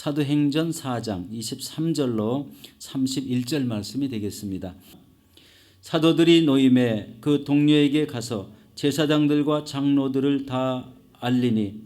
사도행전 4장 23절로 31절 말씀이 되겠습니다. 사도들이 노임에 그 동료에게 가서 제사장들과 장로들을 다 알리니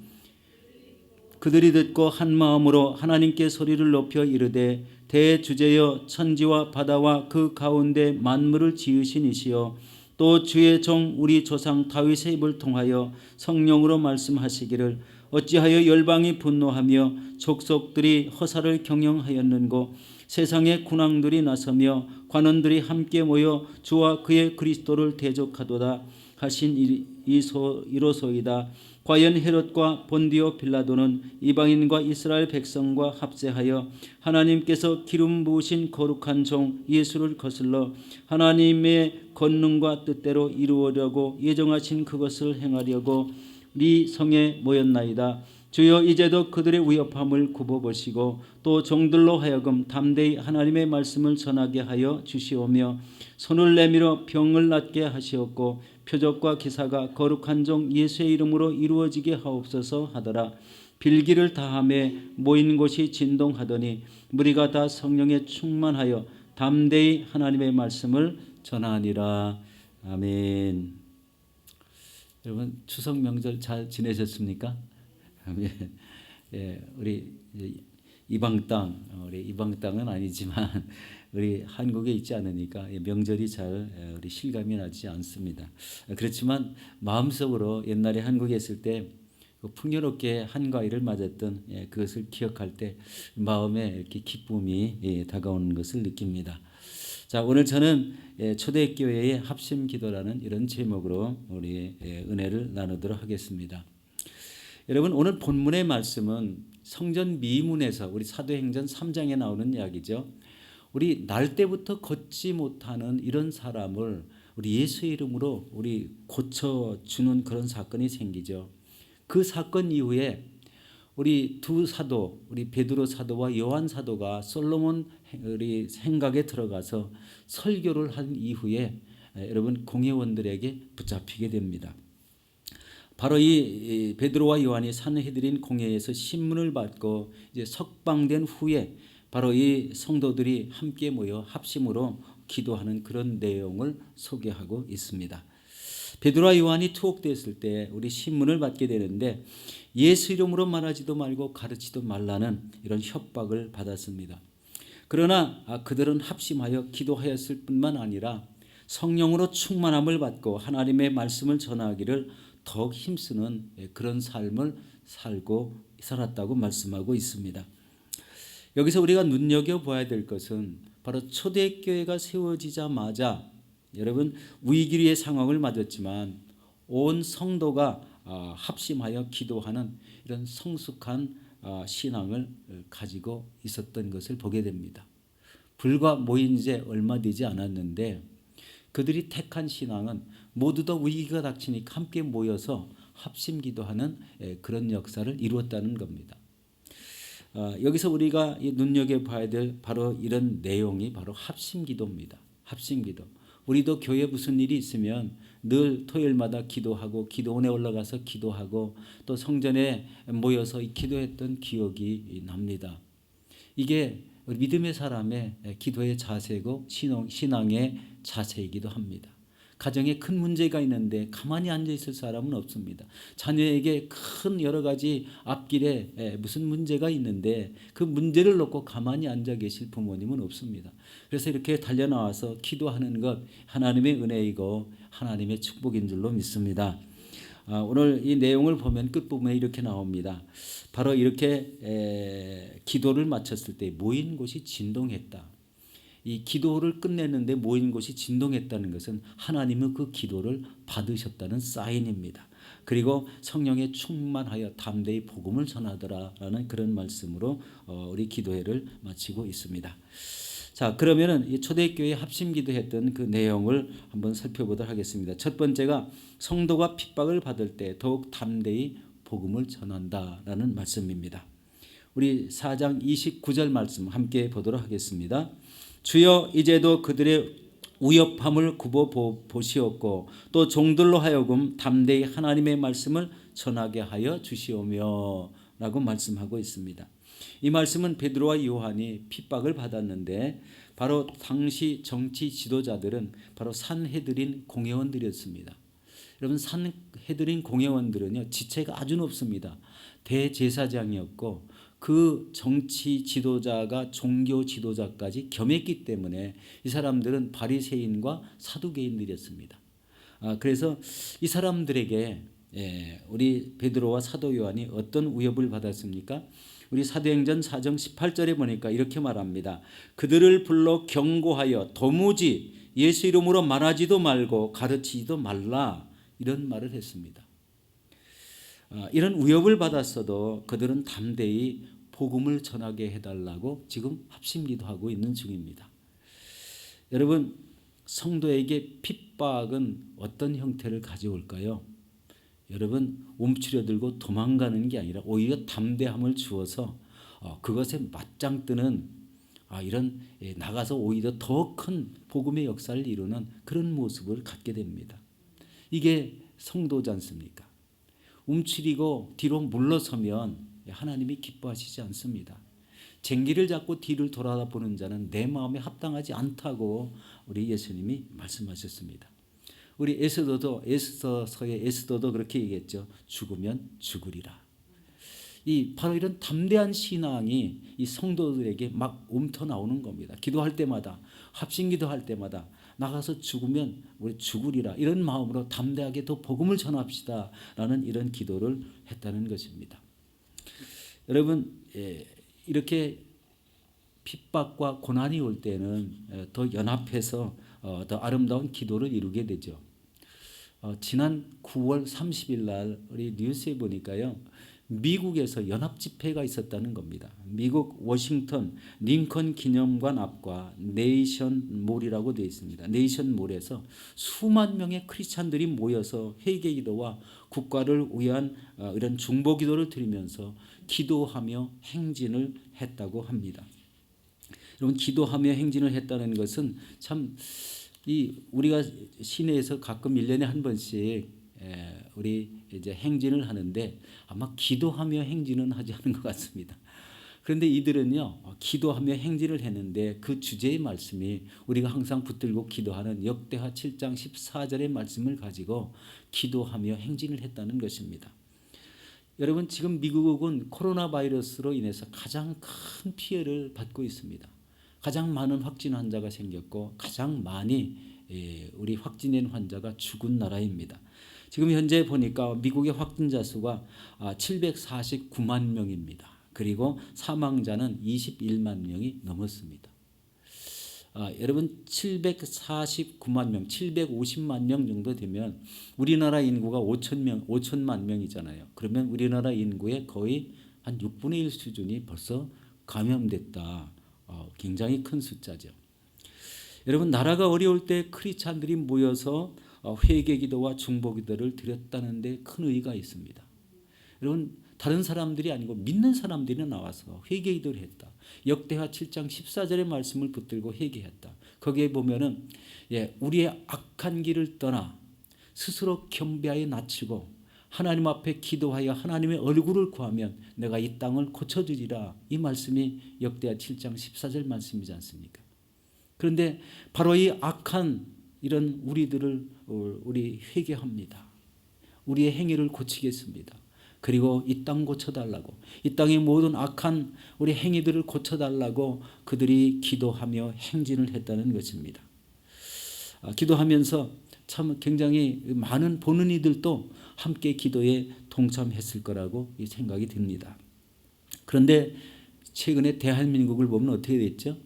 그들이 듣고 한 마음으로 하나님께 소리를 높여 이르되 대주제여 천지와 바다와 그 가운데 만물을 지으신 이시여 또 주의 종 우리 조상 다윗의 입을 통하여 성령으로 말씀하시기를 어찌하여 열방이 분노하며 족속들이 허사를 경영하였는고 세상의 군왕들이 나서며 관원들이 함께 모여 주와 그의 그리스도를 대적하도다 하신 이- 이소 이로소이다. 과연 헤롯과 본디오 빌라도는 이방인과 이스라엘 백성과 합세하여 하나님께서 기름 부으신 거룩한 종 예수를 거슬러 하나님의 권능과 뜻대로 이루으려고 예정하신 그것을 행하려고 네 성에 모였나이다. 주여 이제도 그들의 위협함을 굽어보시고 또 종들로 하여금 담대히 하나님의 말씀을 전하게 하여 주시오며 손을 내밀어 병을 낫게 하시었고 표적과 기사가 거룩한 종 예수의 이름으로 이루어지게 하옵소서 하더라. 빌기를 다함에 모인 곳이 진동하더니 무리가 다 성령에 충만하여 담대히 하나님의 말씀을 전하니라. 아멘. 여러분 추석 명절 잘 지내셨습니까? 아멘. 예, 우리 이방 땅, 어, 우리 이방 땅은 아니지만 우리 한국에 있지 않으니까 예, 명절이 잘 예, 우리 실감이 나지 않습니다. 그렇지만 마음속으로 옛날에 한국에 있을 때그 풍요롭게 한가위를 맞았던 예, 그것을 기억할 때 마음에 이렇게 기쁨이 예, 다가오는 것을 느낍니다. 자 오늘 저는 예, 초대교회의 합심 기도라는 이런 제목으로 우리 예, 은혜를 나누도록 하겠습니다. 여러분 오늘 본문의 말씀은 성전 미문에서 우리 사도행전 3장에 나오는 이야기죠. 우리 날 때부터 걷지 못하는 이런 사람을 우리 예수 이름으로 우리 고쳐 주는 그런 사건이 생기죠. 그 사건 이후에 우리 두 사도, 우리 베드로 사도와 요한 사도가 솔로몬 우리 생각에 들어가서 설교를 한 이후에 여러분 공회원들에게 붙잡히게 됩니다. 바로 이 베드로와 요한이 산헤드린 공회에서 신문을 받고 이제 석방된 후에 바로 이 성도들이 함께 모여 합심으로 기도하는 그런 내용을 소개하고 있습니다. 베드로와 요한이 투옥됐을 때 우리 신문을 받게 되는데 예수 이름으로 말하지도 말고 가르치도 말라는 이런 협박을 받았습니다. 그러나 아, 그들은 합심하여 기도하였을 뿐만 아니라 성령으로 충만함을 받고 하나님의 말씀을 전하기를 더욱 힘쓰는 예, 그런 삶을 살고 살았다고 말씀하고 있습니다. 여기서 우리가 눈여겨 봐야 될 것은 바로 초대교회가 세워지자마자 여러분 위기의 상황을 맞았지만 온 성도가 아, 합심하여 기도하는 이런 성숙한 아, 신앙을 가지고 있었던 것을 보게 됩니다. 불과 모인 지 얼마 되지 않았는데 그들이 택한 신앙은 모두 다 위기가 닥치니까 함께 모여서 합심 기도하는 예, 그런 역사를 이루었다는 겁니다. 아, 여기서 우리가 눈여겨 봐야 될 바로 이런 내용이 바로 합심 기도입니다. 합심 기도. 우리도 교회 무슨 일이 있으면 늘 토요일마다 기도하고 기도원에 올라가서 기도하고 또 성전에 모여서 기도했던 기억이 납니다. 이게 믿음의 사람의 기도의 자세고 신앙의 자세이기도 합니다. 가정에 큰 문제가 있는데 가만히 앉아 있을 사람은 없습니다. 자녀에게 큰 여러 가지 앞길에 무슨 문제가 있는데 그 문제를 놓고 가만히 앉아 계실 부모님은 없습니다. 그래서 이렇게 달려 나와서 기도하는 것 하나님의 은혜이고 하나님의 축복인 줄로 믿습니다. 아, 오늘 이 내용을 보면 끝부분에 이렇게 나옵니다. 바로 이렇게 에, 기도를 마쳤을 때 모인 곳이 진동했다. 이 기도를 끝냈는데 모인 곳이 진동했다는 것은 하나님은 그 기도를 받으셨다는 사인입니다. 그리고 성령에 충만하여 담대히 복음을 전하더라라는 그런 말씀으로 어, 우리 기도회를 마치고 있습니다. 자, 그러면은 이 초대교회 합심 기도했던 그 내용을 한번 살펴보도록 하겠습니다. 첫 번째가 성도가 핍박을 받을 때 더욱 담대히 복음을 전한다라는 말씀입니다. 우리 4장 29절 말씀 함께 보도록 하겠습니다. 주여 이제도 그들의 위협함을 굽어 보시옵고 또 종들로 하여금 담대히 하나님의 말씀을 전하게 하여 주시오며라고 말씀하고 있습니다. 이 말씀은 베드로와 요한이 핍박을 받았는데 바로 당시 정치 지도자들은 바로 산헤드린 공회원들이었습니다. 여러분 산헤드린 공회원들은요 지체가 아주 높습니다. 대제사장이었고 그 정치 지도자가 종교 지도자까지 겸했기 때문에 이 사람들은 바리새인과 사두개인들이었습니다. 아, 그래서 이 사람들에게 예, 우리 베드로와 사도 요한이 어떤 위협을 받았습니까? 우리 사도행전 4장 18절에 보니까 이렇게 말합니다. 그들을 불러 경고하여 도무지 예수 이름으로 말하지도 말고 가르치지도 말라 이런 말을 했습니다. 아, 이런 위협을 받았어도 그들은 담대히 복음을 전하게 해달라고 지금 합심기도 하고 있는 중입니다. 여러분 성도에게 핍박은 어떤 형태를 가져올까요? 여러분 움츠려들고 도망가는 게 아니라 오히려 담대함을 주어서 어, 그것에 맞짱 뜨는 아, 이런 예, 나가서 오히려 더 큰 복음의 역사를 이루는 그런 모습을 갖게 됩니다. 이게 성도지 않습니까? 움츠리고 뒤로 물러서면 하나님이 기뻐하시지 않습니다. 쟁기를 잡고 뒤를 돌아보는 자는 내 마음에 합당하지 않다고 우리 예수님이 말씀하셨습니다. 우리 에스더도 에스더서의 에스더도 그렇게 얘기했죠. 죽으면 죽으리라. 이 바로 이런 담대한 신앙이 이 성도들에게 막 움터 나오는 겁니다. 기도할 때마다 합심 기도할 때마다 나가서 죽으면 우리 죽으리라 이런 마음으로 담대하게 더 복음을 전합시다라는 이런 기도를 했다는 것입니다. 여러분 예, 이렇게 핍박과 고난이 올 때는 예, 더 연합해서 어, 더 아름다운 기도를 이루게 되죠. 어, 지난 9월 30일 날 우리 뉴스에 보니까요. 미국에서 연합 집회가 있었다는 겁니다. 미국 워싱턴 링컨 기념관 앞과 네이션 몰이라고 되어 있습니다. 네이션 몰에서 수만 명의 크리스찬들이 모여서 회개 기도와 국가를 위한 어, 이런 중보 기도를 드리면서 기도하며 행진을 했다고 합니다. 여러분 기도하며 행진을 했다는 것은 참 이 우리가 시내에서 가끔 1년에 한 번씩 에, 우리 이제 행진을 하는데 아마 기도하며 행진은 하지 않은 것 같습니다. 그런데 이들은요 기도하며 행진을 했는데 그 주제의 말씀이 우리가 항상 붙들고 기도하는 역대하 7장 14절의 말씀을 가지고 기도하며 행진을 했다는 것입니다. 여러분 지금 미국은 코로나 바이러스로 인해서 가장 큰 피해를 받고 있습니다. 가장 많은 확진 환자가 생겼고 가장 많이 예, 우리 확진된 환자가 죽은 나라입니다. 지금 현재 보니까 미국의 확진자 수가 749만 명입니다. 그리고 사망자는 21만 명이 넘었습니다. 아, 여러분 749만 명, 750만 명 정도 되면 우리나라 인구가 5천 명, 5천만 명이잖아요. 그러면 우리나라 인구의 거의 한 6분의 1 수준이 벌써 감염됐다. 어, 굉장히 큰 숫자죠. 여러분 나라가 어려울 때 크리스찬들이 모여서 어, 회개 기도와 중보 기도를 드렸다는데 큰 의의가 있습니다. 여러분 다른 사람들이 아니고 믿는 사람들이 나와서 회개 기도를 했다. 역대하 7장 14절의 말씀을 붙들고 회개했다. 거기에 보면은 예, 우리의 악한 길을 떠나 스스로 겸비하여 낮추고 하나님 앞에 기도하여 하나님의 얼굴을 구하면 내가 이 땅을 고쳐주리라. 이 말씀이 역대하 7장 14절 말씀이지 않습니까? 그런데 바로 이 악한 이런 우리들을 어, 우리 회개합니다. 우리의 행위를 고치겠습니다. 그리고 이 땅 고쳐달라고 이 땅의 모든 악한 우리 행위들을 고쳐달라고 그들이 기도하며 행진을 했다는 것입니다. 아, 기도하면서 참 굉장히 많은 보는 이들도 함께 기도에 동참했을 거라고 생각이 듭니다. 그런데 최근에 대한민국을 보면 어떻게 됐죠?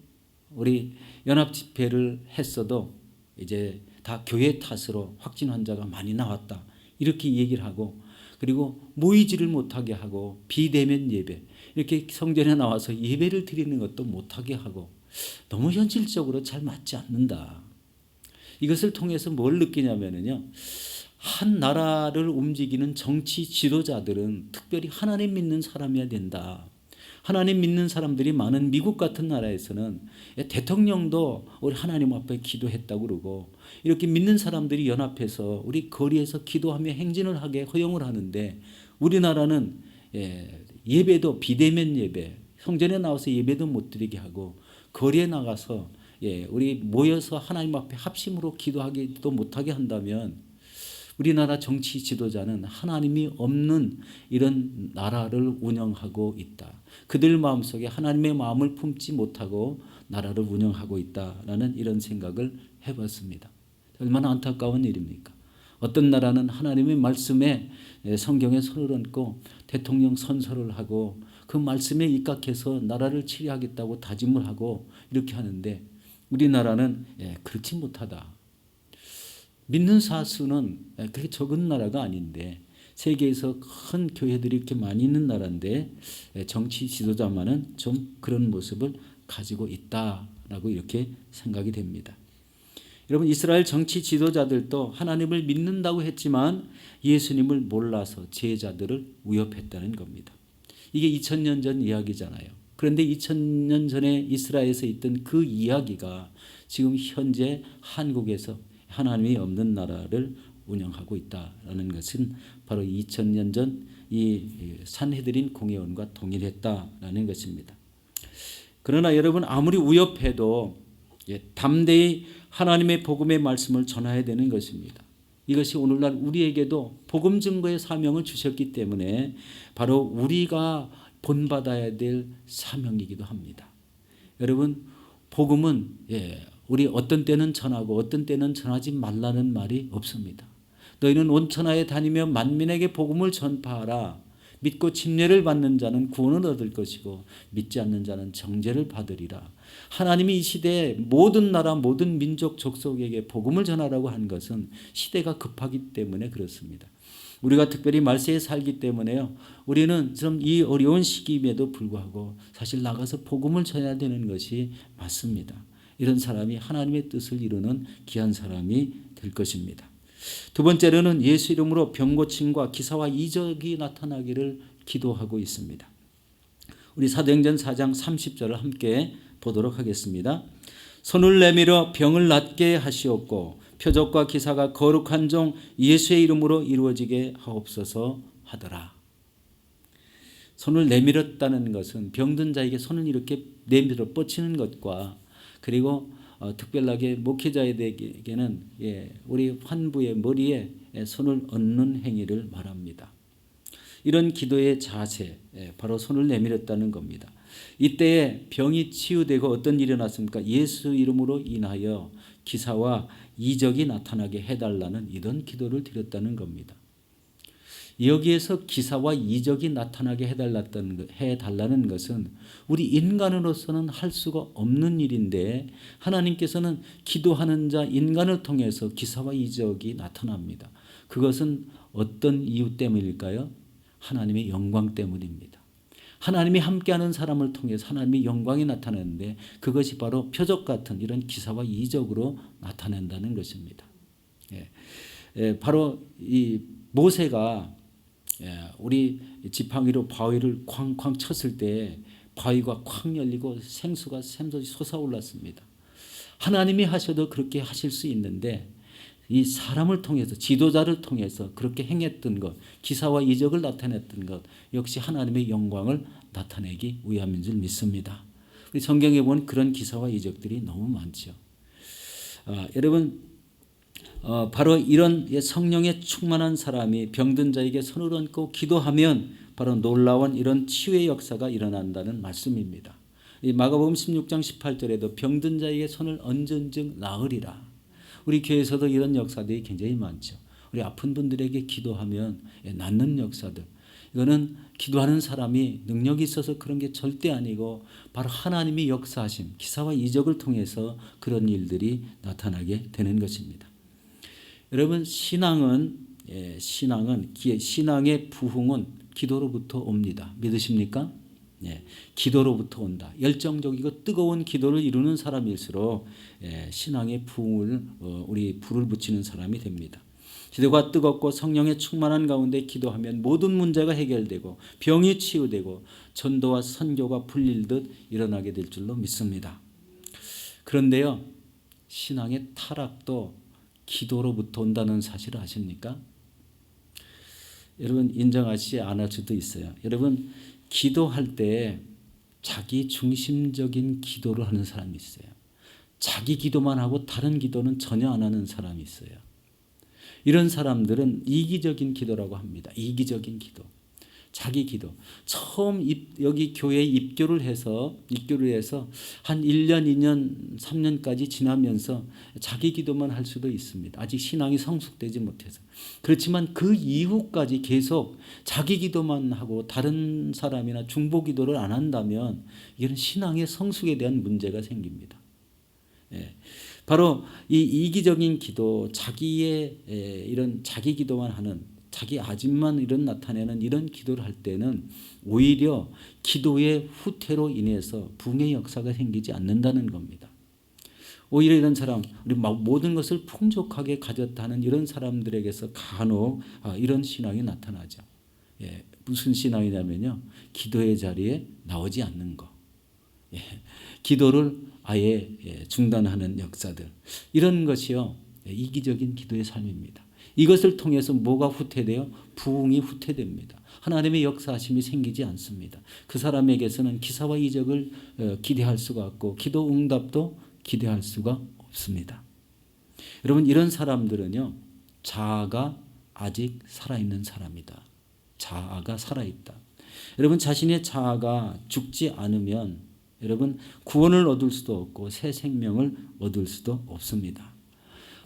우리 연합 집회를 했어도 이제 다 교회 탓으로 확진 환자가 많이 나왔다. 이렇게 얘기를 하고 그리고 모이지를 못하게 하고 비대면 예배 이렇게 성전에 나와서 예배를 드리는 것도 못하게 하고 너무 현실적으로 잘 맞지 않는다. 이것을 통해서 뭘 느끼냐면요. 한 나라를 움직이는 정치 지도자들은 특별히 하나님 믿는 사람이어야 된다. 하나님 믿는 사람들이 많은 미국 같은 나라에서는 대통령도 우리 하나님 앞에 기도했다고 그러고 이렇게 믿는 사람들이 연합해서 우리 거리에서 기도하며 행진을 하게 허용을 하는데 우리나라는 예, 예배도 비대면 예배 성전에 나와서 예배도 못 드리게 하고 거리에 나가서 예, 우리 모여서 하나님 앞에 합심으로 기도하기도 못하게 한다면 우리나라 정치 지도자는 하나님이 없는 이런 나라를 운영하고 있다. 그들 마음속에 하나님의 마음을 품지 못하고 나라를 운영하고 있다라는 이런 생각을 해봤습니다. 얼마나 안타까운 일입니까? 어떤 나라는 하나님의 말씀에 예, 성경에 손을 얹고 대통령 선서를 하고 그 말씀에 입각해서 나라를 치리하겠다고 다짐을 하고 이렇게 하는데 우리나라는 예, 그렇지 못하다. 믿는 사수는 예, 그렇게 적은 나라가 아닌데 세계에서 큰 교회들이 이렇게 많이 있는 나라인데 예, 정치 지도자만은 좀 그런 모습을 가지고 있다라고 이렇게 생각이 됩니다. 여러분 이스라엘 정치 지도자들도 하나님을 믿는다고 했지만 예수님을 몰라서 제자들을 위협했다는 겁니다. 이게 2000년 전 이야기잖아요. 그런데 2000년 전에 이스라엘에서 있던 그 이야기가 지금 현재 한국에서 하나님이 없는 나라를 운영하고 있다라는 것은 바로 2000년 전 이 산헤드린 공회원과 동일했다라는 것입니다. 그러나 여러분 아무리 위협해도 예, 담대히 하나님의 복음의 말씀을 전해야 되는 것입니다. 이것이 오늘날 우리에게도 복음 증거의 사명을 주셨기 때문에 바로 우리가 본받아야 될 사명이기도 합니다. 여러분 복음은 예, 우리 어떤 때는 전하고 어떤 때는 전하지 말라는 말이 없습니다. 너희는 온 천하에 다니며 만민에게 복음을 전파하라. 믿고 침례를 받는 자는 구원을 얻을 것이고 믿지 않는 자는 정죄를 받으리라. 하나님이 이 시대에 모든 나라 모든 민족 족속에게 복음을 전하라고 한 것은 시대가 급하기 때문에 그렇습니다. 우리가 특별히 말세에 살기 때문에요. 우리는 좀 이 어려운 시기임에도 불구하고 사실 나가서 복음을 전해야 되는 것이 맞습니다. 이런 사람이 하나님의 뜻을 이루는 귀한 사람이 될 것입니다. 두 번째로는 예수 이름으로 병 고침과 기사와 이적이 나타나기를 기도하고 있습니다. 우리 사도행전 4장 30절을 함께 보도록 하겠습니다. 손을 내밀어 병을 낫게 하시옵고 표적과 기사가 거룩한 종 예수의 이름으로 이루어지게 하옵소서 하더라. 손을 내밀었다는 것은 병든 자에게 손을 이렇게 내밀어 뻗치는 것과 그리고 어, 특별하게 목회자에게는 예, 우리 환부의 머리에 손을 얹는 행위를 말합니다. 이런 기도의 자세, 예, 바로 손을 내밀었다는 겁니다. 이때에 병이 치유되고 어떤 일이 났습니까? 예수 이름으로 인하여 기사와 이적이 나타나게 해달라는 이런 기도를 드렸다는 겁니다. 여기에서 기사와 이적이 나타나게 해달랐다는 해달라는 것은 우리 인간으로서는 할 수가 없는 일인데 하나님께서는 기도하는 자 인간을 통해서 기사와 이적이 나타납니다. 그것은 어떤 이유 때문일까요? 하나님의 영광 때문입니다. 하나님이 함께하는 사람을 통해서 하나님의 영광이 나타나는데 그것이 바로 표적 같은 이런 기사와 이적으로 나타낸다는 것입니다. 예. 예, 바로 이 모세가 예, 우리 지팡이로 바위를 쾅쾅 쳤을 때 바위가 쾅 열리고 생수가 샘솟이 솟아올랐습니다. 하나님이 하셔도 그렇게 하실 수 있는데 이 사람을 통해서 지도자를 통해서 그렇게 행했던 것, 기사와 이적을 나타냈던 것 역시 하나님의 영광을 나타내기 위함인 줄 믿습니다. 우리 성경에 보면 그런 기사와 이적들이 너무 많죠. 아, 여러분 어, 바로 이런 성령에 충만한 사람이 병든 자에게 손을 얹고 기도하면 바로 놀라운 이런 치유의 역사가 일어난다는 말씀입니다. 이 마가복음 16장 18절에도 병든 자에게 손을 얹은 즉 나으리라. 우리 교회에서도 이런 역사들이 굉장히 많죠. 우리 아픈 분들에게 기도하면 예, 낫는 역사들. 이거는 기도하는 사람이 능력이 있어서 그런 게 절대 아니고 바로 하나님이 역사하신 기사와 이적을 통해서 그런 일들이 나타나게 되는 것입니다. 여러분 신앙은 예, 신앙은 신앙의 부흥은 기도로부터 옵니다. 믿으십니까? 예, 기도로부터 온다. 열정적이고 뜨거운 기도를 이루는 사람일수록 예, 신앙의 부흥을 어, 우리 불을 붙이는 사람이 됩니다. 기도가 뜨겁고 성령의 충만한 가운데 기도하면 모든 문제가 해결되고 병이 치유되고 전도와 선교가 풀릴 듯 일어나게 될 줄로 믿습니다. 그런데요, 신앙의 타락도 기도로부터 온다는 사실을 아십니까? 여러분 인정하지 않을 수도 있어요. 여러분 기도할 때 자기 중심적인 기도를 하는 사람이 있어요. 자기 기도만 하고 다른 기도는 전혀 안 하는 사람이 있어요. 이런 사람들은 이기적인 기도라고 합니다. 이기적인 기도. 자기 기도. 처음 입, 여기 교회에 입교를 해서 입교를 해서 한 1년, 2년, 3년까지 지나면서 자기 기도만 할 수도 있습니다. 아직 신앙이 성숙되지 못해서. 그렇지만 그 이후까지 계속 자기 기도만 하고 다른 사람이나 중보 기도를 안 한다면 이건 신앙의 성숙에 대한 문제가 생깁니다. 예. 바로 이 이기적인 기도, 자기의 에, 이런 자기 기도만 하는 자기 아집만 이런 나타내는 이런 기도를 할 때는 오히려 기도의 후퇴로 인해서 붕의 역사가 생기지 않는다는 겁니다. 오히려 이런 사람, 우리 모든 것을 풍족하게 가졌다는 이런 사람들에게서 간혹 아, 이런 신앙이 나타나죠. 예, 무슨 신앙이냐면요, 기도의 자리에 나오지 않는 거. 예, 기도를 아예 예, 중단하는 역사들 이런 것이요 예, 이기적인 기도의 삶입니다. 이것을 통해서 뭐가 후퇴돼요? 부흥이 후퇴됩니다. 하나님의 역사하심이 생기지 않습니다. 그 사람에게서는 기사와 이적을 어, 기대할 수가 없고 기도 응답도 기대할 수가 없습니다. 여러분 이런 사람들은요 자아가 아직 살아있는 사람이다. 자아가 살아있다. 여러분 자신의 자아가 죽지 않으면 여러분 구원을 얻을 수도 없고 새 생명을 얻을 수도 없습니다.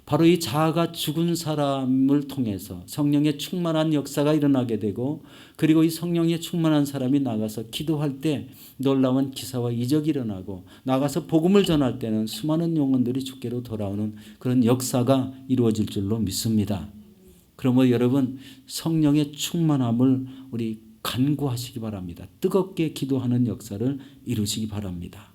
바로 이 자아가 죽은 사람을 통해서 성령의 충만한 역사가 일어나게 되고 그리고 이 성령의 충만한 사람이 나가서 기도할 때 놀라운 기사와 이적이 일어나고 나가서 복음을 전할 때는 수많은 영혼들이 주께로 돌아오는 그런 역사가 이루어질 줄로 믿습니다. 그러므로 여러분 성령의 충만함을 우리 간구하시기 바랍니다. 뜨겁게 기도하는 역사를 이루시기 바랍니다.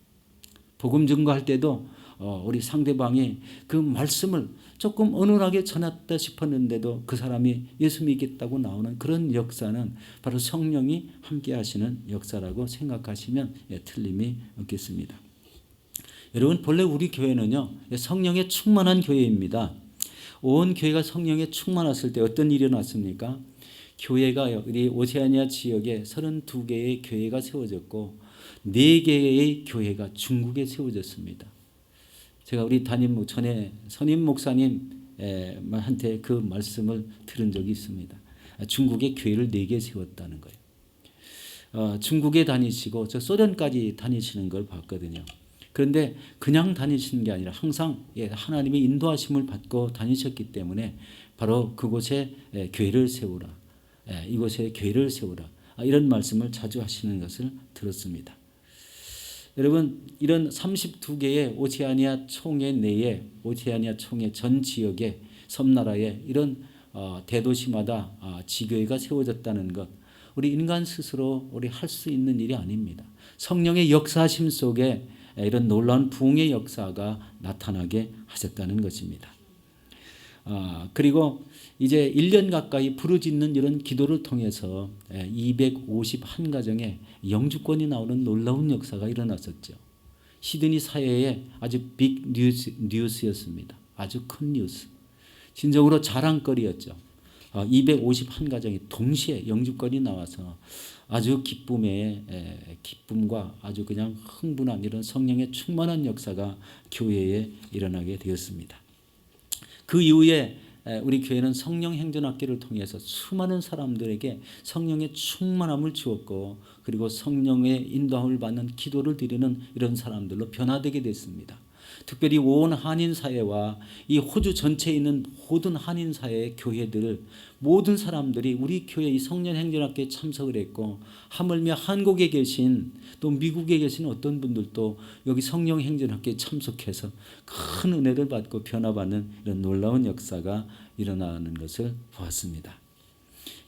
복음 증거할 때도 어, 우리 상대방이 그 말씀을 조금 어눌하게 전했다 싶었는데도 그 사람이 예수 믿겠다고 나오는 그런 역사는 바로 성령이 함께 하시는 역사라고 생각하시면 예, 틀림이 없겠습니다. 여러분 본래 우리 교회는요 성령의 충만한 교회입니다. 온 교회가 성령에 충만했을 때 어떤 일이 났습니까? 교회가 우리 오세아니아 지역에 32개의 교회가 세워졌고 4개의 교회가 중국에 세워졌습니다. 제가 우리 담임 전에 선임 목사님한테 그 말씀을 들은 적이 있습니다. 중국에 교회를 4개 세웠다는 거예요. 어, 중국에 다니시고 저 소련까지 다니시는 걸 봤거든요. 그런데 그냥 다니시는 게 아니라 항상 예, 하나님의 인도하심을 받고 다니셨기 때문에 바로 그곳에 예, 교회를 세우라. 예, 이곳에 교회를 세우라. 아, 이런 말씀을 자주 하시는 것을 들었습니다. 여러분 이런 32개의 오세아니아 총회 내에 오세아니아 총회 전 지역에 섬나라에 이런 어, 대도시마다 어, 지교회가 세워졌다는 것 우리 인간 스스로 우리 할 수 있는 일이 아닙니다. 성령의 역사심 속에 이런 놀라운 부흥의 역사가 나타나게 하셨다는 것입니다. 아, 그리고 이제 1년 가까이 부르짖는 이런 기도를 통해서 251가정에 영주권이 나오는 놀라운 역사가 일어났었죠. 시드니 사회에 아주 빅 뉴스, 뉴스였습니다. 아주 큰 뉴스. 진정으로 자랑거리였죠. 251가정이 아, 동시에 영주권이 나와서 아주 기쁨의 기쁨과 아주 그냥 흥분한 이런 성령의 충만한 역사가 교회에 일어나게 되었습니다. 그 이후에 우리 교회는 성령 행전학교를 통해서 수많은 사람들에게 성령의 충만함을 주었고 그리고 성령의 인도함을 받는 기도를 드리는 이런 사람들로 변화되게 됐습니다. 특별히 온 한인 사회와 이 호주 전체에 있는 모든 한인 사회의 교회들 모든 사람들이 우리 교회 이 성년 행전학교에 참석을 했고 하물며 한국에 계신 또 미국에 계신 어떤 분들도 여기 성령 행전학교에 참석해서 큰 은혜를 받고 변화받는 이런 놀라운 역사가 일어나는 것을 보았습니다.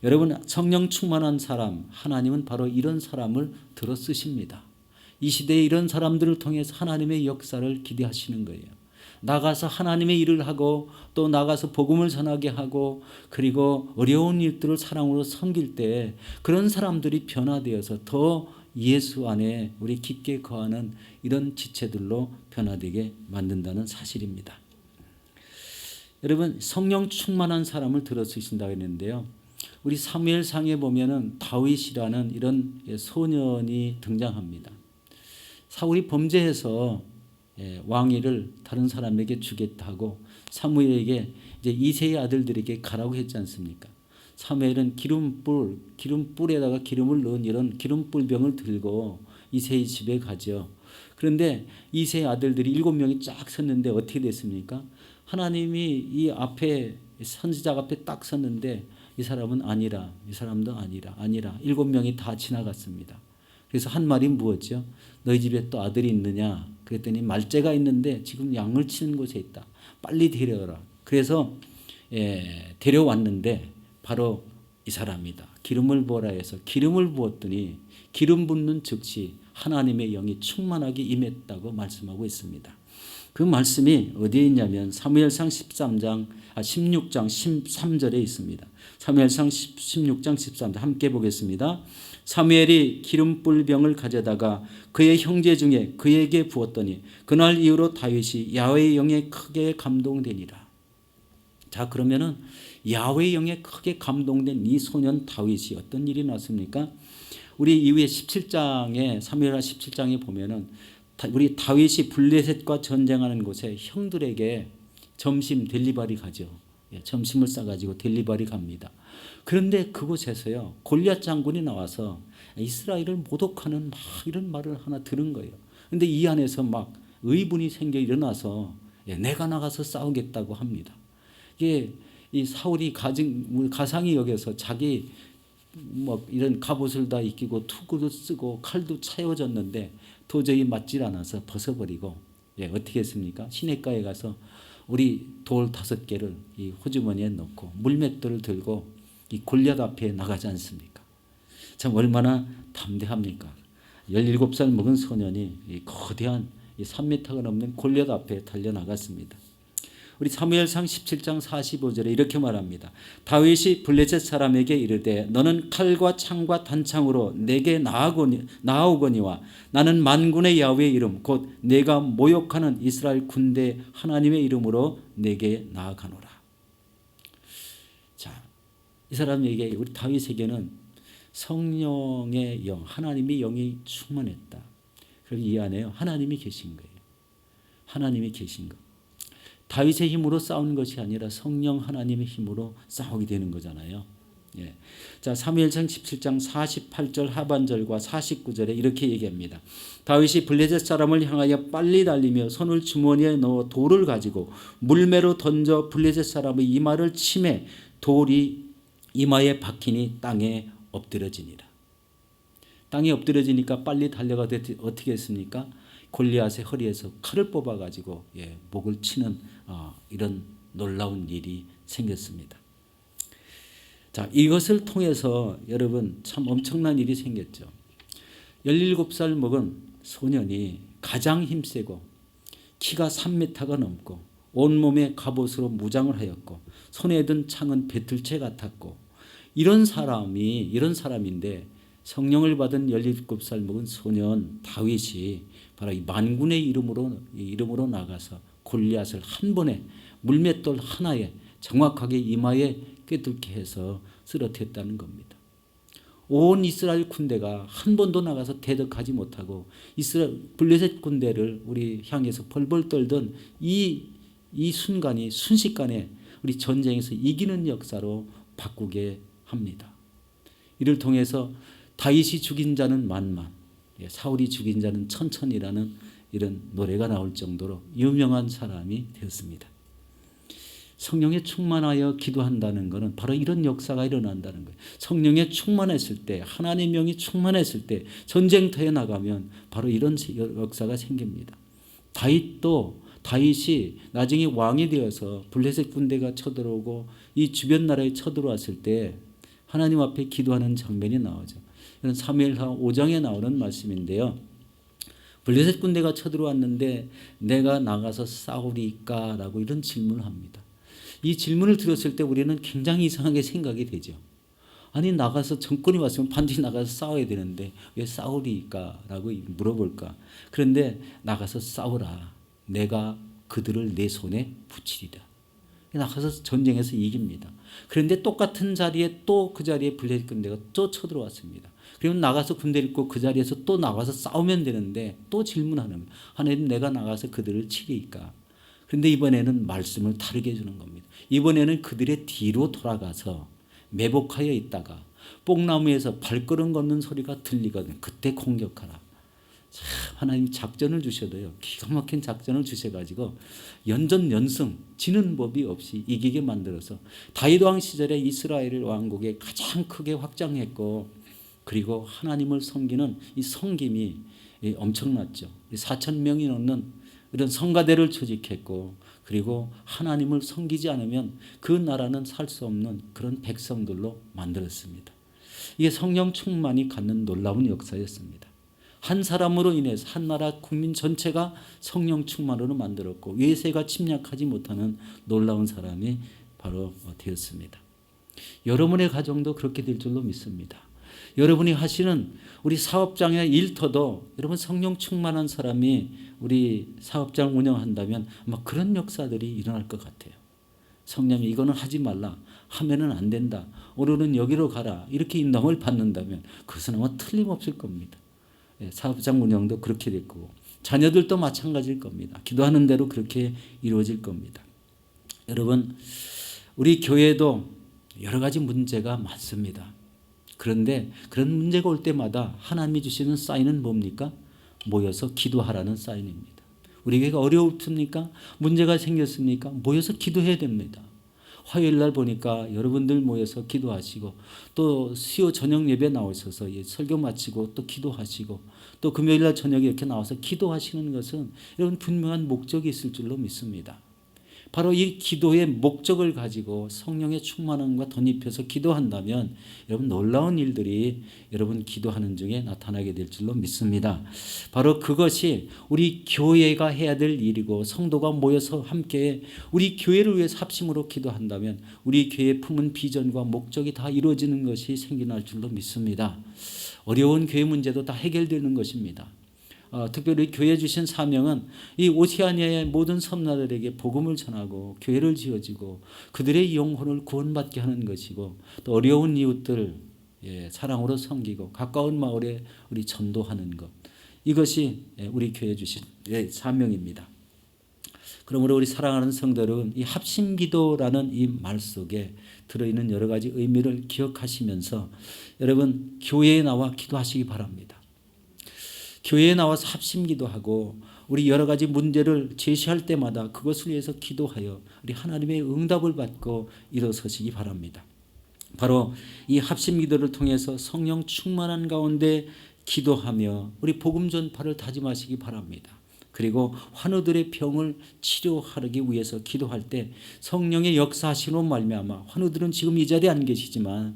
여러분 성령 충만한 사람 하나님은 바로 이런 사람을 들어 쓰십니다. 이 시대에 이런 사람들을 통해서 하나님의 역사를 기대하시는 거예요. 나가서 하나님의 일을 하고 또 나가서 복음을 전하게 하고 그리고 어려운 일들을 사랑으로 섬길 때 그런 사람들이 변화되어서 더 예수 안에 우리 깊게 거하는 이런 지체들로 변화되게 만든다는 사실입니다. 여러분 성령 충만한 사람을 들어 쓰신다고 했는데요. 우리 사무엘상에 보면은 다윗이라는 이런 소년이 등장합니다. 사울이 범죄해서 예, 왕위를 다른 사람에게 주겠다고 사무엘에게 이제 이세의 아들들에게 가라고 했지 않습니까? 사무엘은 기름불 기름불에다가 기름을 넣은 이런 기름불병을 들고 이세의 집에 가죠. 그런데 이세의 아들들이 일곱 명이 쫙 섰는데 어떻게 됐습니까? 하나님이 이 앞에 선지자 앞에 딱 섰는데 이 사람은 아니라 이 사람도 아니라 아니라 일곱 명이 다 지나갔습니다. 그래서 한 말이 무엇죠? 너희 집에 또 아들이 있느냐? 그랬더니 말째가 있는데 지금 양을 치는 곳에 있다. 빨리 데려오라. 그래서 예, 데려왔는데 바로 이 사람이다. 기름을 부어라 해서 기름을 부었더니 기름 붓는 즉시 하나님의 영이 충만하게 임했다고 말씀하고 있습니다. 그 말씀이 어디에 있냐면 사무엘상 13장 아 16장 13절에 있습니다. 사무엘상 16장 13절 함께 보겠습니다. 사무엘이 기름불 병을 가져다가 그의 형제 중에 그에게 부었더니 그날 이후로 다윗이 야훼의 영에 크게 감동되니라. 자 그러면은 야훼의 영에 크게 감동된 이 소년 다윗이 어떤 일이 났습니까? 우리 이후에 17장에 사무엘하 17장에 보면은 우리 다윗이 블레셋과 전쟁하는 곳에 형들에게 점심 델리바리 가죠. 예, 점심을 싸가지고 델리바리 갑니다. 그런데 그곳에서요 골리앗 장군이 나와서 이스라엘을 모독하는 막 이런 말을 하나 들은 거예요. 근데 이 안에서 막 의분이 생겨 일어나서 예, 내가 나가서 싸우겠다고 합니다. 이게 이 사울이 가증 가상이 여기서 자기 뭐 이런 갑옷을 다 입히고 투구도 쓰고 칼도 차여졌는데 도저히 맞질 않아서 벗어버리고 예, 어떻게 했습니까? 시내가에 가서 우리 돌 다섯 개를 이 호주머니에 넣고 물맷돌을 들고 이 골리앗 앞에 나가지 않습니까? 참 얼마나 담대합니까? 17살 먹은 소년이 이 거대한 이 3m가 넘는 골리앗 앞에 달려 나갔습니다. 우리 사무엘상 17장 45절에 이렇게 말합니다. 다윗이 블레셋 사람에게 이르되 너는 칼과 창과 단창으로 내게 나아오거니, 나아오거니와 나는 만군의 야훼의 이름 곧 내가 모욕하는 이스라엘 군대 하나님의 이름으로 내게 나아가노라. 자, 이 사람에게 우리 다윗에게는 성령의 영, 하나님의 영이 충만했다. 그리고 이 안에요. 하나님이 계신 거예요. 하나님이 계신 거. 다윗의 힘으로 싸우는 것이 아니라 성령 하나님의 힘으로 싸우게 되는 거잖아요. 예. 자, 사무엘상 17장 48절 하반절과 49절에 이렇게 얘기합니다. 다윗이 블레셋 사람을 향하여 빨리 달리며 손을 주머니에 넣어 돌을 가지고 물매로 던져 블레셋 사람의 이마를 치매 돌이 이마에 박히니 땅에 엎드려지니라. 땅에 엎드려지니까 빨리 달려가 어떻게 했습니까? 골리앗의 허리에서 칼을 뽑아 가지고 예, 목을 치는 어, 이런 놀라운 일이 생겼습니다. 자, 이것을 통해서 여러분 참 엄청난 일이 생겼죠. 17살 먹은 소년이 가장 힘세고 키가 3m가 넘고 온몸에 갑옷으로 무장을 하였고 손에 든 창은 배틀채 같았고 이런 사람이 이런 사람인데 성령을 받은 17살 먹은 소년 다윗이 바로 이 만군의 이름으로 이름으로 나가서 골리앗을 한 번에 물맷돌 하나에 정확하게 이마에 꿰뚫게 해서 쓰러뜨렸다는 겁니다. 온 이스라엘 군대가 한 번도 나가서 대적하지 못하고 이스라엘 블레셋 군대를 우리 향해서 벌벌 떨던 이, 이 순간이 순식간에 우리 전쟁에서 이기는 역사로 바꾸게 합니다. 이를 통해서 다윗이 죽인 자는 만만, 예, 사울이 죽인 자는 천천이라는 이런 노래가 나올 정도로 유명한 사람이 되었습니다. 성령에 충만하여 기도한다는 것은 바로 이런 역사가 일어난다는 거예요. 성령에 충만했을 때, 하나님 영이 충만했을 때 전쟁터에 나가면 바로 이런 역사가 생깁니다. 다윗도 다윗이 나중에 왕이 되어서 블레셋 군대가 쳐들어오고 이 주변 나라에 쳐들어왔을 때 하나님 앞에 기도하는 장면이 나오죠. 이건 사무엘하 5장에 나오는 말씀인데요. 블레셋 군대가 쳐들어왔는데 내가 나가서 싸우리까라고 이런 질문을 합니다. 이 질문을 들었을 때 우리는 굉장히 이상하게 생각이 되죠. 아니 나가서 정권이 왔으면 반드시 나가서 싸워야 되는데 왜 싸우리까라고 물어볼까? 그런데 나가서 싸우라. 내가 그들을 내 손에 붙이리라. 나가서 전쟁에서 이깁니다. 그런데 똑같은 자리에 또 그 자리에 블레셋 군대가 또 쳐들어왔습니다. 그러면 나가서 군대 읽고 그 자리에서 또 나가서 싸우면 되는데 또 질문하는 거예요. 하나님 내가 나가서 그들을 치리까? 그런데 이번에는 말씀을 다르게 해주는 겁니다. 이번에는 그들의 뒤로 돌아가서 매복하여 있다가 뽕나무에서 발걸음 걷는 소리가 들리거든. 그때 공격하라. 참 하나님 작전을 주셔도요. 기가 막힌 작전을 주셔가지고 연전 연승 지는 법이 없이 이기게 만들어서 다윗 왕 시절에 이스라엘 왕국에 가장 크게 확장했고 그리고 하나님을 섬기는 이 섬김이 이 엄청났죠. 4천 명이 넘는 이런 성가대를 조직했고 그리고 하나님을 섬기지 않으면 그 나라는 살 수 없는 그런 백성들로 만들었습니다. 이게 성령 충만이 갖는 놀라운 역사였습니다. 한 사람으로 인해서 한 나라 국민 전체가 성령 충만으로 만들었고 외세가 침략하지 못하는 놀라운 사람이 바로 되었습니다. 여러분의 가정도 그렇게 될 줄로 믿습니다. 여러분이 하시는 우리 사업장의 일터도 여러분 성령 충만한 사람이 우리 사업장 운영한다면 아마 그런 역사들이 일어날 것 같아요. 성령이 이거는 하지 말라. 하면은 안 된다. 오늘은 여기로 가라. 이렇게 인도을 받는다면 그것은 아마 틀림없을 겁니다. 예, 사업장 운영도 그렇게 됐고 자녀들도 마찬가지일 겁니다. 기도하는 대로 그렇게 이루어질 겁니다. 여러분 우리 교회도 여러 가지 문제가 많습니다. 그런데 그런 문제가 올 때마다 하나님이 주시는 사인은 뭡니까? 모여서 기도하라는 사인입니다. 우리 교회가 어려웠습니까? 문제가 생겼습니까? 모여서 기도해야 됩니다. 화요일 날 보니까 여러분들 모여서 기도하시고 또 수요 저녁 예배 나오셔서 설교 마치고 또 기도하시고 또 금요일 날 저녁에 이렇게 나와서 기도하시는 것은 여러분 분명한 목적이 있을 줄로 믿습니다. 바로 이 기도의 목적을 가지고 성령의 충만함과 덧입혀서 기도한다면 여러분 놀라운 일들이 여러분 기도하는 중에 나타나게 될 줄로 믿습니다. 바로 그것이 우리 교회가 해야 될 일이고 성도가 모여서 함께 우리 교회를 위해서 합심으로 기도한다면 우리 교회 품은 비전과 목적이 다 이루어지는 것이 생겨날 줄로 믿습니다. 어려운 교회 문제도 다 해결되는 것입니다. 어, 특별히 교회 주신 사명은 이 오시아니아의 모든 섬나들에게 복음을 전하고 교회를 지어지고 그들의 영혼을 구원받게 하는 것이고 또 어려운 이웃들 예, 사랑으로 섬기고 가까운 마을에 우리 전도하는 것 이것이 예, 우리 교회 주신 예, 사명입니다. 그러므로 우리 사랑하는 성도들은 이 합심기도라는 이 말 속에 들어있는 여러 가지 의미를 기억하시면서 여러분 교회에 나와 기도하시기 바랍니다. 교회에 나와서 합심기도 하고 우리 여러 가지 문제를 제시할 때마다 그것을 위해서 기도하여 우리 하나님의 응답을 받고 일어서시기 바랍니다. 바로 이 합심 기도를 통해서 성령 충만한 가운데 기도하며 우리 복음 전파를 다짐하시기 바랍니다. 그리고 환우들의 병을 치료하기 위해서 기도할 때 성령의 역사하시는 말미암아 환우들은 지금 이 자리에 안 계시지만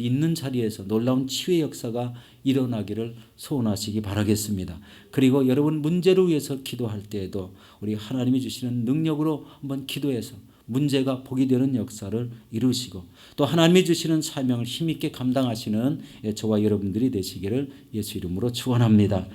있는 자리에서 놀라운 치유의 역사가 일어나기를 소원하시기 바라겠습니다. 그리고 여러분 문제를 위해서 기도할 때에도 우리 하나님이 주시는 능력으로 한번 기도해서 문제가 복이 되는 역사를 이루시고 또 하나님이 주시는 사명을 힘있게 감당하시는 저와 여러분들이 되시기를 예수 이름으로 축원합니다.